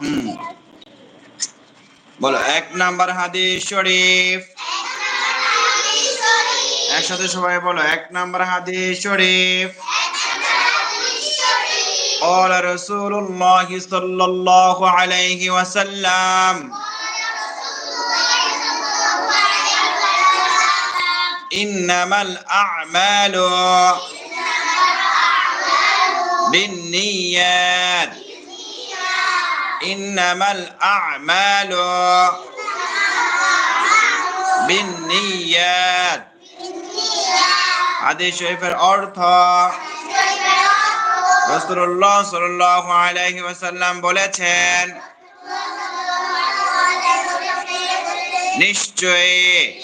হুম বলো এক নাম্বার হাদিস শরীফ একসাথে সবাই বলো এক নাম্বার হাদিস শরীফ قال رسول الله صلى الله عليه وسلم إنما الأعمال بالنيات ইন্নামাল আমালু বিনিয়াত হাদিস শরীফের বলেছেন নিশ্চয়ই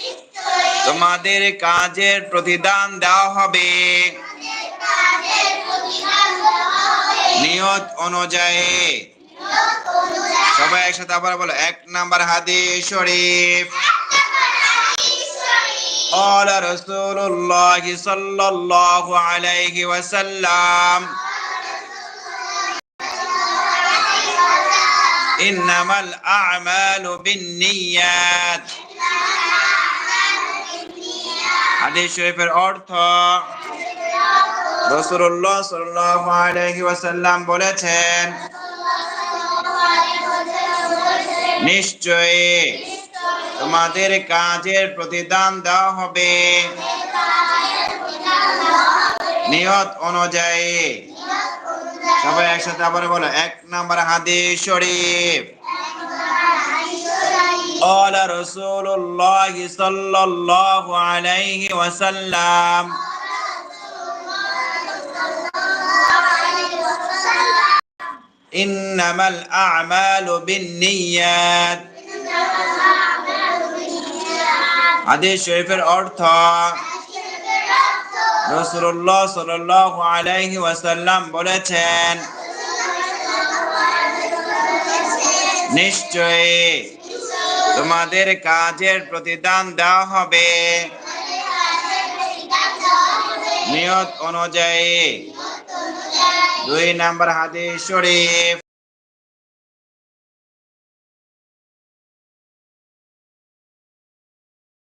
তোমাদের কাজের প্রতিদান দেওয়া হবে। নিয়ত অনুযায়ী সবাই একসাথে আবার বলো এক নাম্বার হাদিস শরীফ قال رسول الله صلى الله عليه وسلم إنما الأعمال بالنيات হাদিস শরীফের অর্থ রাসূলুল্লাহ সাল্লাল্লাহু আলাইহি ওয়াসাল্লাম বলেছেন নিশ্চয়ই তোমাদের কাজের প্রতিদান দেওয়া হবে নিয়ত অনুযায়ী সবাই একসাথে আবার বলো এক নাম্বার হাদিস শরীফ قال رسول الله صلى الله عليه وسلم ইন্নামাল আমালু হাদিস শরীফের অর্থ রসুল্লাহ আলাইহি ওয়াসাল্লাম বলেছেন, নিশ্চয়ই তোমাদের কাজের প্রতিদান দেওয়া হবে। নিয়ত অনুযায়ী দুই নাম্বার হাদিস শরীফ।